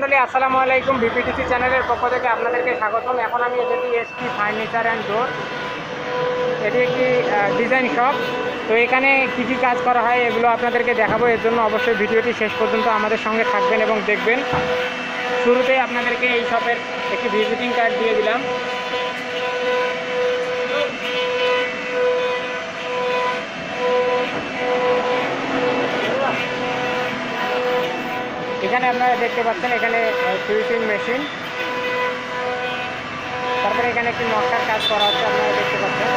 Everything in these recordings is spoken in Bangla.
মণ্ডলী আসসালামু আলাইকুম, বিপিটিসি চ্যানেলের পক্ষ থেকে আপনাদেরকে স্বাগতম। এখন আমি এসেছি এসপি ফার্নিচার অ্যান্ড ডোর। এটি একটি ডিজাইন শপ। তো এখানে কী কী কাজ করা হয় এগুলো আপনাদেরকে দেখাবো। এর জন্য অবশ্যই ভিডিওটি শেষ পর্যন্ত আমাদের সঙ্গে থাকবেন এবং দেখবেন। শুরুতেই আপনাদেরকে এই শপের একটি ভিজিটিং কার্ড দিয়ে দিলাম। এখানে আপনারা দেখতে পাচ্ছেন, এখানে সুইপিং মেশিন। তারপরে এখানে একটি নকশার কাজ করা হচ্ছে, আপনারা দেখতে পাচ্ছেন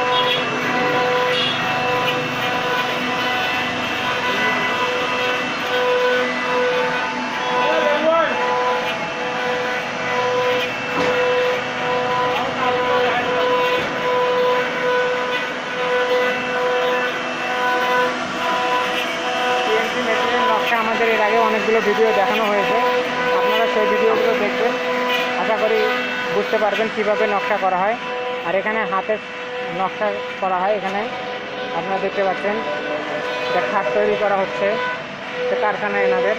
সিএনসি মেশিনের নকশা আমাদের এর আগে অনেকগুলো ভিডিও দেখানো হয়েছে। আপনারা সেই ভিডিওগুলো দেখবেন আশা করি বুঝতে পারবেন কীভাবে নকশা করা হয়। আর এখানে হাতের নকশা করা হয় এখানে। আপনারা দেখতে পাচ্ছেন, যে খাট তৈরি করা হচ্ছে। সে কারখানা এনাদের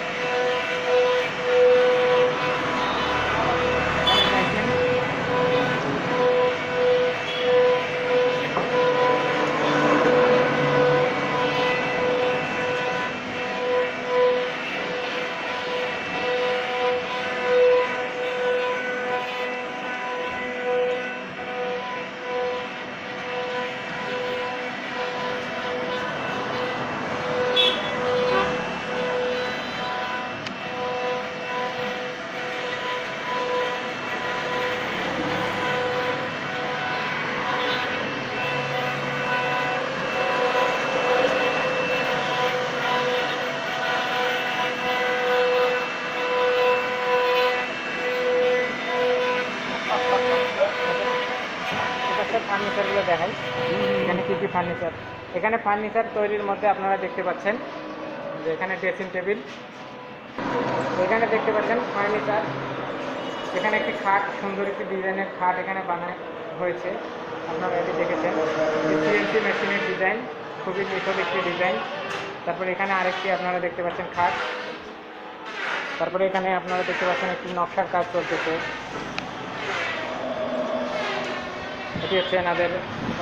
এটা ফার্নিচারগুলো দেখাই। এখানে কী কী ফার্নিচার এখানে ফার্নিচার তৈরির মধ্যে আপনারা দেখতে পাচ্ছেন যে এখানে ড্রেসিং টেবিল এখানে দেখতে পাচ্ছেন ফার্নিচার এখানে একটি খাট, সুন্দর একটি ডিজাইনের খাট এখানে বানানো হয়েছে। আপনারা এটি দেখেছেন। সিএনসি মেশিনের ডিজাইন খুবই নিখুঁত একটি ডিজাইন তারপরে এখানে আরেকটি আপনারা দেখতে পাচ্ছেন খাট। তারপরে এখানে আপনারা দেখতে পাচ্ছেন একটি নকশার কাজ চলতেছে। এটি হচ্ছে এনাদের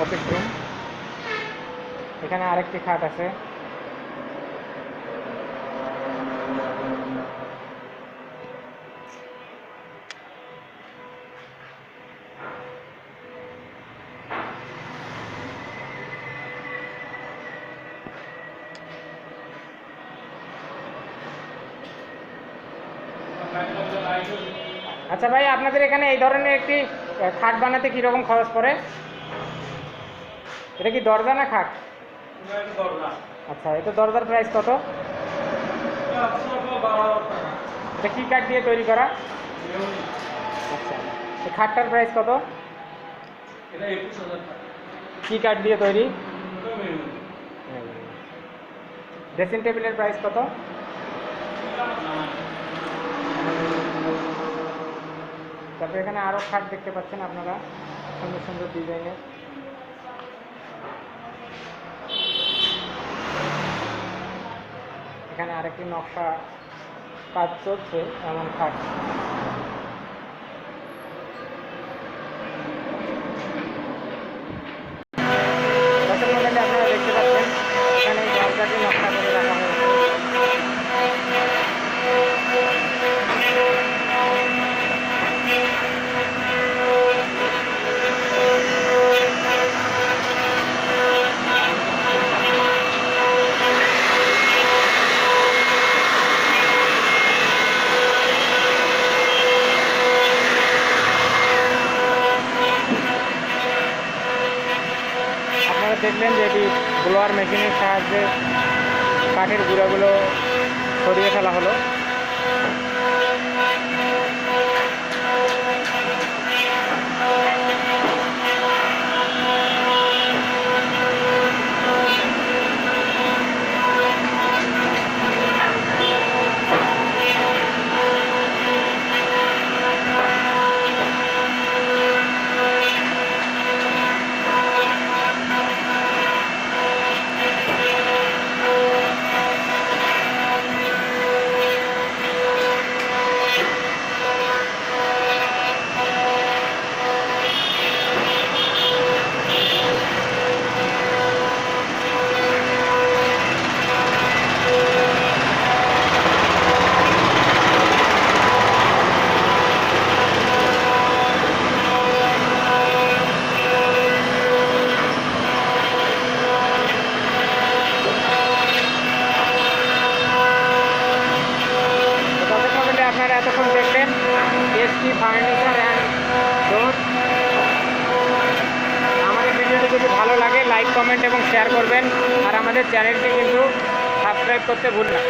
অফিস রুম এখানে আরেকটি খাট আছে। আচ্ছা ভাই, আপনাদের এখানে এই ধরনের একটি খাট বানাতে কীরকম খরচ পড়ে? এটা কি দরজা না খাট? আচ্ছা এটা দরজার প্রাইস কত? এটা কি কাঠ দিয়ে তৈরি করা? আচ্ছা খাটটার প্রাইস কত? কি কাঠ দিয়ে তৈরি? ড্রেসিং টেবিলের প্রাইস কত? তারপরে এখানে আরও খাট দেখতে পাচ্ছেন আপনারা, সুন্দর সুন্দর ডিজাইনের এখানে আরেকটি নকশা কাজ চলছে, এমন খাট। দেখলেন যে এটি ব্লোয়ার মেশিনের সাহায্যে কাঠের গুঁড়াগুলো সরিয়ে ফেলা হলো। এতক্ষণ দেখলেন এসপি ফার্নিচার অ্যান্ড ডোর আমাদের ভিডিওটি যদি ভালো লাগে লাইক কমেন্ট এবং শেয়ার করবেন। আর আমাদের চ্যানেলটি কিন্তু সাবস্ক্রাইব করতে ভুল না।